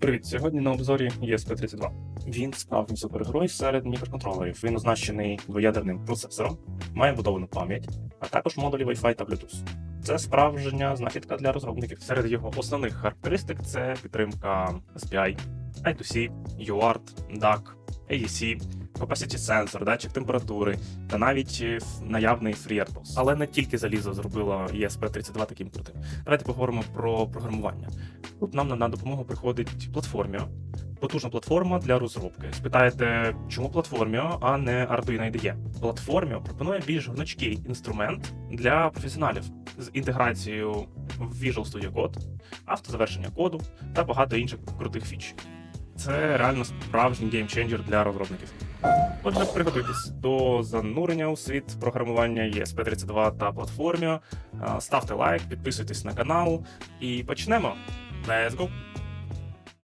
Привіт! Сьогодні на обзорі ESP32. Він справжній супергерой серед мікроконтролерів. Він оснащений двоядерним процесором, має будовану пам'ять, а також модулі Wi-Fi та Bluetooth. Це справжня знахідка для розробників. Серед його основних характеристик це підтримка SPI, I2C, UART, DAC, AEC, Capacity Sensor, датчик температури та навіть е, наявний FreeRTOS. Але не тільки залізо зробило ESP32 таким крутим. Давайте поговоримо про програмування. Тут нам на допомогу приходить Platformio. Потужна платформа для розробки. Спитаєте, чому Platformio, а не Arduino IDE? Platformio пропонує більш гнучкий інструмент для професіоналів з інтеграцією в Visual Studio Code, автозавершення коду та багато інших крутих фіч. Це реально справжній геймченджер для розробників. Отже, приготуйтесь до занурення у світ програмування ESP32 та Platformio. А, Ставте лайк, підписуйтесь на канал і почнемо. Let's go!